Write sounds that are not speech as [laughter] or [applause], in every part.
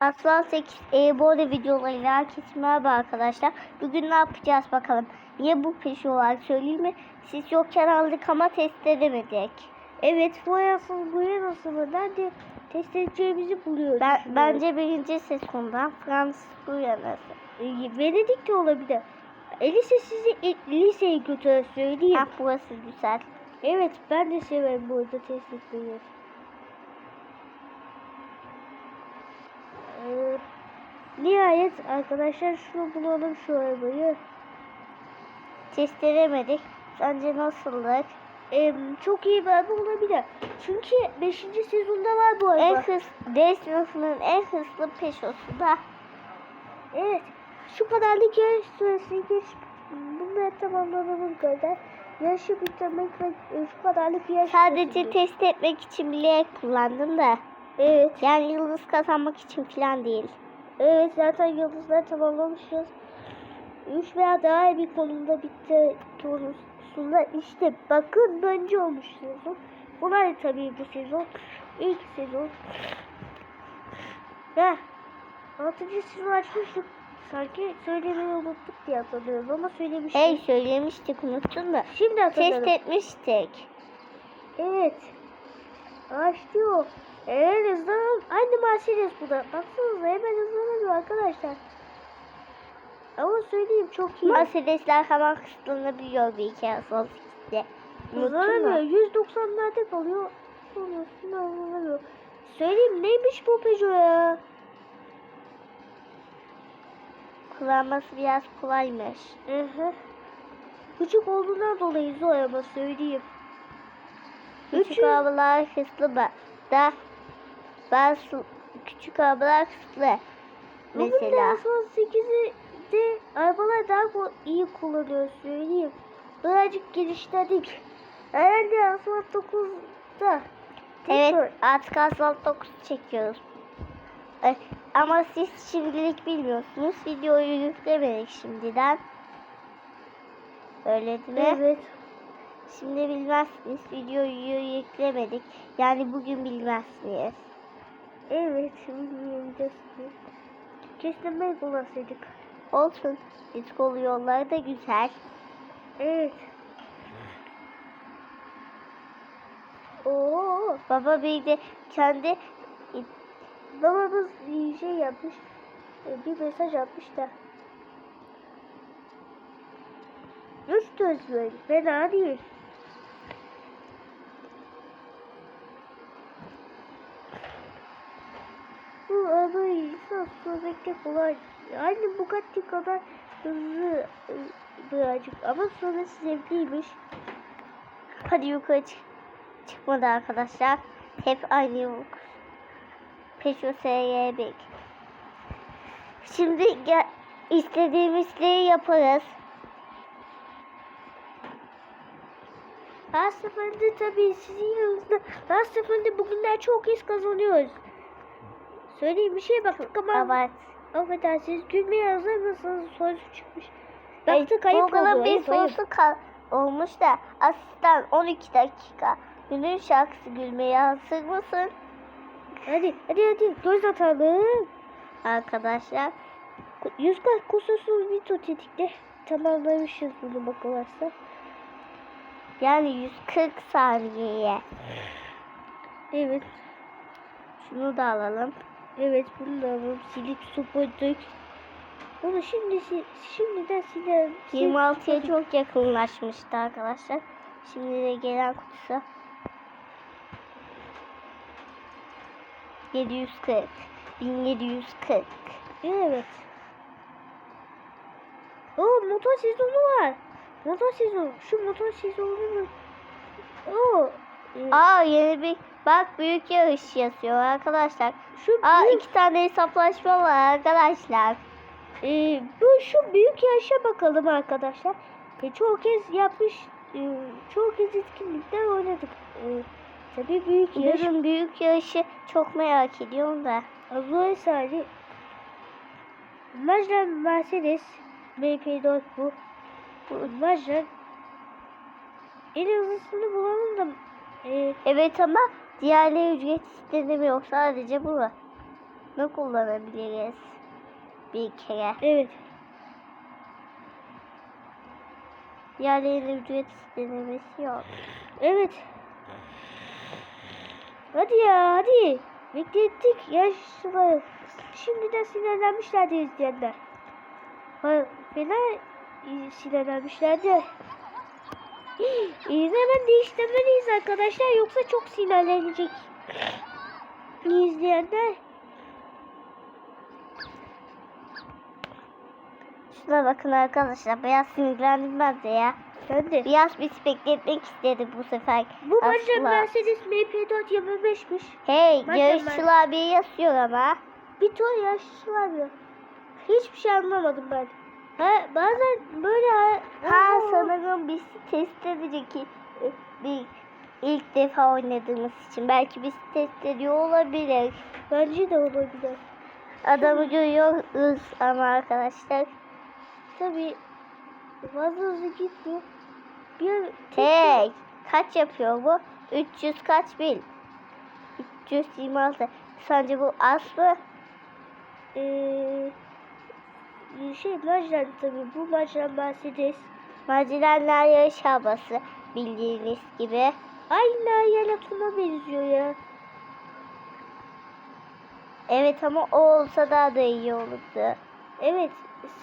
Asfalt 8 e, bu arada videolarıyla herkese merhaba arkadaşlar. Bugün ne yapacağız bakalım. Niye bu peşi olarak söyleyeyim mi? Siz yokken aldık ama test edemedik. Evet boyasız boyanasını nerede test edeceğimizi buluyoruz. Ben, bence birinci ses konudan Fransız uyanası. E, Venedik de olabilir. E, lise sizi liseye götürür söyleyeyim. Ah burası güzel. Evet ben de severim bu arada test etmeyi. Ee, nihayet arkadaşlar şunu bulalım şu arabayı. Test edemedik. Sence nasıldık? Ee, çok iyi bir araba olabilir. Çünkü 5. sezonda var bu araba. En hız, D sınıfının en hızlı peşosu da. Evet. Şu kadarlık yarış süresi geç. Bunları tamamlamamız kadar. Yarışı bitirmek ve e, şu kadarlık yarış Sadece test etmek için bile kullandım da. Evet. Yani yıldız kazanmak için falan değil. Evet zaten yıldızları tamamlamışız. 3 veya daha iyi bir konumda bitti konusunda işte bakın bence olmuş sezon. Bunlar da tabii bu sezon. ilk sezon. Heh. 6. sezon açmıştık. Sanki söylemeyi unuttuk diye hatırlıyorum ama söylemiştik. Hey söylemiştik unuttun mu? Şimdi hatırladım. Test etmiştik. Evet. Açtı o. En hızlı aynı Mercedes bu da. Baksanıza hemen hızlanıyor arkadaşlar. Ama söyleyeyim çok iyi. Mercedesler hemen hızlanabiliyor bir kere sol işte. Hızlanamıyor. 190'larda kalıyor. Sonrasında hızlanamıyor. Söyleyeyim neymiş bu Peugeot ya? Kullanması biraz kolaymış. Ehe. Küçük olduğundan dolayı zor ama söyleyeyim. Küçük 300 arabalar hızlı? Da ben su- küçük arabalar de Mesela. Asfalt 8'i de arabalar daha iyi kullanıyor söyleyeyim. Birazcık geliştirdik. Herhalde Asfalt 9'da. Evet tekrar- artık asfalt 9 çekiyoruz. Ama siz şimdilik bilmiyorsunuz. Videoyu yüklemedik şimdiden. Öyle değil mi? Evet. Şimdi bilmezsiniz. Videoyu yüklemedik. Yani bugün bilmezsiniz. Evet. Bilmeyeceğiz. Kestirmeyi kullansaydık. Olsun. Diskolu yolları da güzel. Evet. Oo. Baba bir de kendi Babamız bir şey yapmış. e, Bir mesaj atmış da. Üç söz böyle. Fena değil. İnsan sürmekte kolay. Aynı Bugatti kadar hızlı e, birazcık ama sonrası zevkliymiş. hadi yukarı çık çıkmadı arkadaşlar. Hep aynı yol. Peugeot SY Şimdi gel istediğimizleri yaparız. Her seferinde tabii sizin yanınızda her seferinde bugünler çok iz kazanıyoruz. Söyleyeyim bir şey baktık ama Evet. affedersiniz gülmeye hazır mısınız sorusu çıkmış. Baktık ayıp Google'ın oldu. bir Ayıp, ayıp. sorusu kal olmuş da asistan 12 dakika. Günün şarkısı gülmeye hazır mısın? Hadi hadi hadi göz atalım. Arkadaşlar Yüz kaç kusursuz bir tetikte tamamlamışız bunu bakılırsa. yani 140 saniyeye. Evet. Şunu da alalım. Evet alalım. Silip supurduk. Bunu şimdi şimdiden silerim. 26'ya çok yakınlaşmıştı arkadaşlar. Şimdi de gelen kutusu. 740. 1740. Evet. Oo motor sezonu var. Motor sezonu. Şu motor sezonunu. Oo. Aa yeni bir bak büyük yarış yazıyor arkadaşlar. şu Aa büyük, iki tane hesaplaşma var arkadaşlar. e, bu şu büyük yaşa bakalım arkadaşlar. E, çoğu kez yapmış, e, çoğu kez etkinlikler oynadık. E, tabii büyük yarış. Durun büyük yarışı çok merak ediyorum da. Azure Sari. Majran Mercedes. MP4 bu. Bu Majran. En hızlısını bulalım da. Evet ama diğerleri ücret istemiyor sadece bu var. Ne kullanabiliriz? Bir kere. Evet. Yerlerin ücret denemesi yok. Evet. Hadi ya hadi. Beklettik yaşlıları. Şimdiden sinirlenmişlerdi izleyenler. Fena e, sinirlenmişlerdi. İyi hemen değiştirmeliyiz arkadaşlar yoksa çok sinirlenecek. İzleyenler. Şuna bakın arkadaşlar. Biraz sinirlendim ben de ya. Ben de. Biraz biz bekletmek istedi bu sefer. Bu maçta. Mercedes MP4 25'miş. Hey Maç yarışçılar bir yazıyor ama. Bir ton yaşlılar ya. Hiçbir şey anlamadım ben. Bazen böyle ha, sanırım biz test edecek ki e, bir ilk defa oynadığımız için belki biz test ediyor olabilir. Bence de olabilir. Adamı görüyoruz ama arkadaşlar. Tabii fazla hızlı gitmiyor. Bir Tek kaç yapıyor bu? 300 kaç bil? 326. Sence bu az mı? Eee şey Majdan tabii bu Majdan Mercedes. Macilenler yarış arabası bildiğiniz gibi. Aynı Yalatuna benziyor ya. Evet ama o olsa daha da iyi olurdu. Evet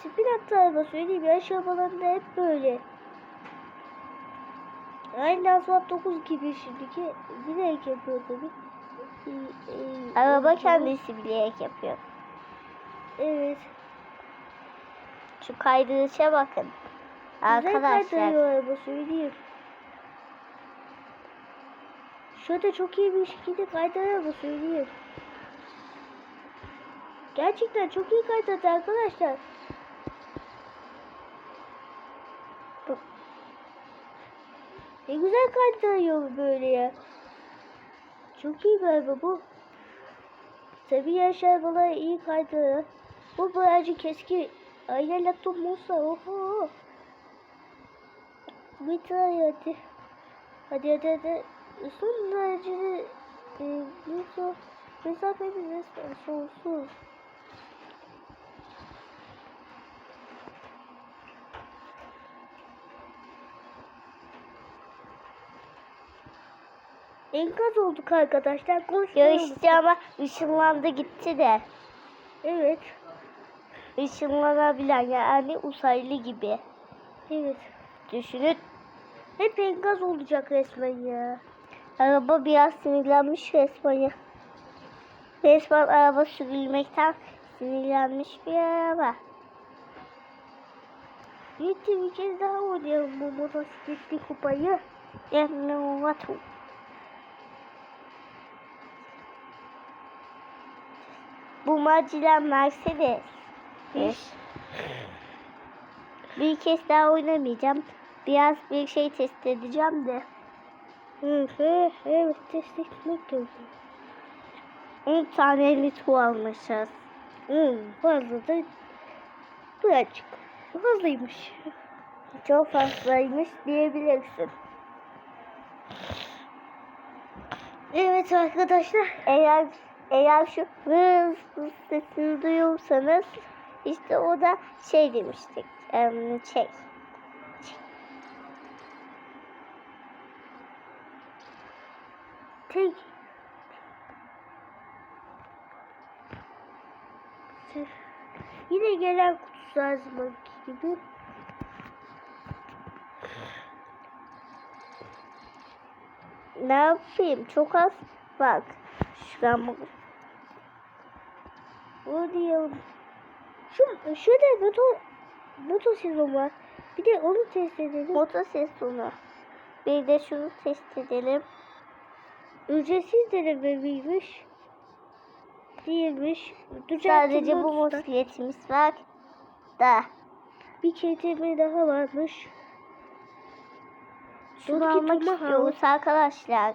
Spinat araba söyleyeyim yarış arabalarında hep böyle. Aynı Asfalt 9 gibi şimdiki bilerek yapıyor tabii. Ee, e, Araba e, kendisi bilerek yapıyor. Evet. Şu kaydırışa bakın. Güzel Arkadaşlar araba söyleyeyim. Şurada çok iyi bir şekilde kaydırıyor araba söyleyeyim. Gerçekten çok iyi kaydırdı arkadaşlar. Bu- Ne güzel kaydırıyor böyle ya. Çok iyi araba bu. Tabii yarış arabaları iyi kaydırıyor. Bu birazcık eski ayarla tutmuşsa oho. Bitir hadi. Hadi hadi hadi. Son derecede e, meso, mesafemiz resmen sonsuz. Enkaz olduk arkadaşlar. Konuşmayalım. yarışçı ama ışınlandı gitti de. Evet. Işınlanabilen yani uzaylı gibi. Evet. Düşünün. Hep enkaz olacak resmen ya. Araba biraz sinirlenmiş resmen ya. Resmen araba sürülmekten sinirlenmiş bir araba. Yetti bir kez daha oynayalım bu motosikletli kupayı. Yani what? Bu macilen Mercedes. Bir kez daha oynamayacağım. Biraz bir şey test edeceğim de. Evet test etmek lazım. 10 tane litre almışız. Hı, fazla da birazcık fazlaymış. Çok fazlaymış diyebilirsin. Evet arkadaşlar. Eğer eğer şu hız hız sesini duyuyorsanız işte o da şey demiştik. em, şey. Tek. Yine gelen kutusu her gibi. Ne yapayım? Çok az. Bak. Şuradan bak. O diyelim. Şu şurada motor motor sezon var. Bir de onu test edelim. Motor sesini. Bir de şunu test edelim. Ücretsiz deneme miymiş? Değilmiş. Düzeltme Sadece bu motosikletimiz var. Da. Bir KTM daha varmış. Şunu Donkey almak istiyoruz arkadaşlar.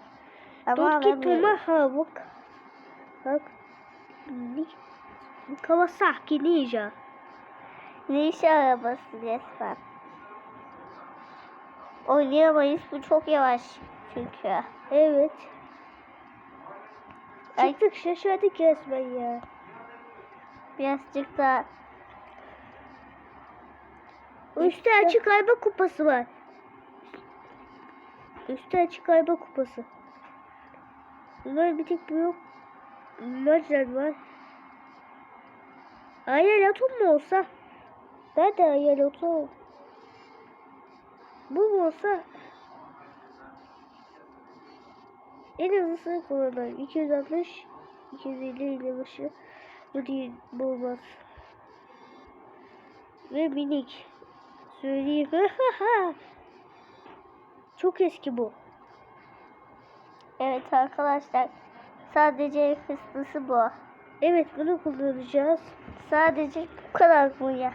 Ama Donkey alamıyoruz. Tomahawk. Bak. Kawasaki Ninja. İş arabası resmen. Oynayamayız. Bu çok yavaş çünkü. Evet. Çıktık şaşırdık resmen ya. Birazcık da Üstte açık ayba kupası var. Üstte açık ayba kupası. Bunlar bir tek bu yok. Maçlar var. Ayel atom mu olsa? Nerede ayel atom? Bu mu olsa? En hızlısı kullanan 260 250 ile başı. Bu değil, bu olmaz. Ve minik. Söyleyeyim. [laughs] Çok eski bu. evet arkadaşlar sadece hızlısı bu. Evet bunu kullanacağız. Sadece bu kadar bu ya.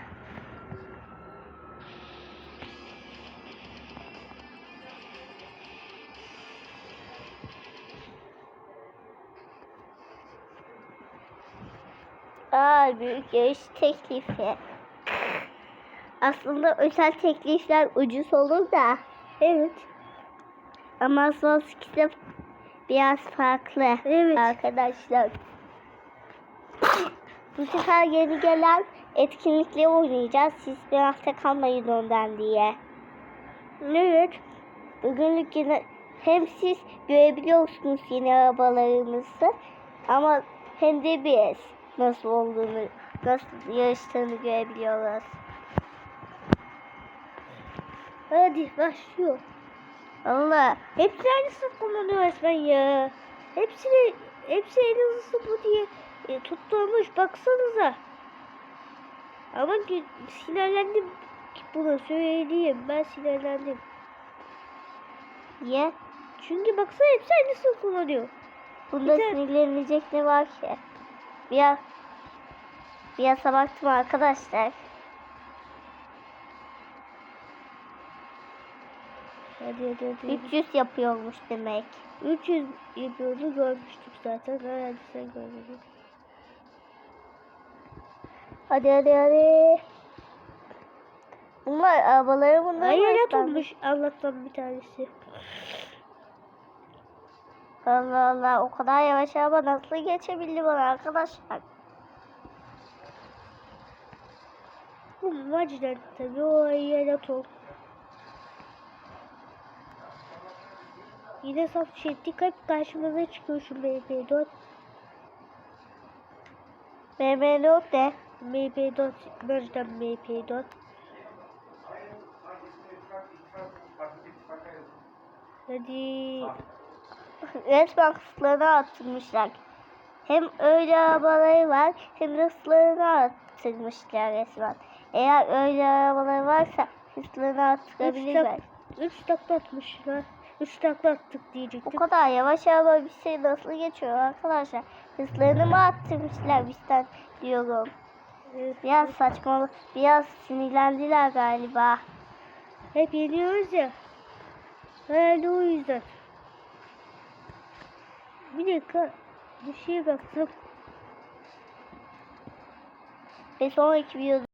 Aa, büyük yarış teklifi. Aslında özel teklifler ucuz olur da Evet. ama son ikisi biraz farklı Evet. arkadaşlar. Bu sefer yeni gelen etkinlikle oynayacağız. Siz bir hafta kalmayın ondan diye. Evet. Bugünlük yine hem siz görebiliyorsunuz yeni arabalarımızı ama hem de biz nasıl olduğunu, nasıl yarıştığını görebiliyoruz. Hadi başlıyor. Allah Hepsi aynısını kullanıyor resmen ya. Hepsini, hepsi en hızlısı bu diye e, tutturmuş. Baksanıza. Ama sinirlendim buna söyleyeyim. Ben sinirlendim. ye. Çünkü baksana hepsi aynısını kullanıyor. Bunda Bir de- sinirlenilecek ne var ki? Biraz biraz baktım arkadaşlar. Hadi hadi hadi. 300 yapıyormuş demek. 300 yapıyordu görmüştük zaten. Herhalde sen görmedin. Hadi hadi hadi. Bunlar arabaları bunlar. Hayalet olmuş Allah'tan bir tanesi. Allah Allah o kadar yavaş araba nasıl geçebildi bana arkadaşlar? Bu maciden tabii o hayalet ol. Yine saf şey dikkat karşımıza çıkıyor şu MP4. BMW yok de. MP4 Mercedes MP4. Hadi. Resmen hızlarını arttırmışlar. Hem öyle arabaları var hem de hızlarını arttırmışlar resmen. Eğer öyle arabaları varsa hızlarını arttırabilirler. 3 takla atmışlar. 3 takla attık diyecektim. kadar yavaş araba bir şey nasıl geçiyor arkadaşlar? Hızlarını mı arttırmışlar bizden diyorum. Biraz saçmalık, biraz sinirlendiler galiba. Hep yeniyoruz ya. Herhalde o yüzden. Bir dakika. Bir şeye baktım. Ve sonraki videoda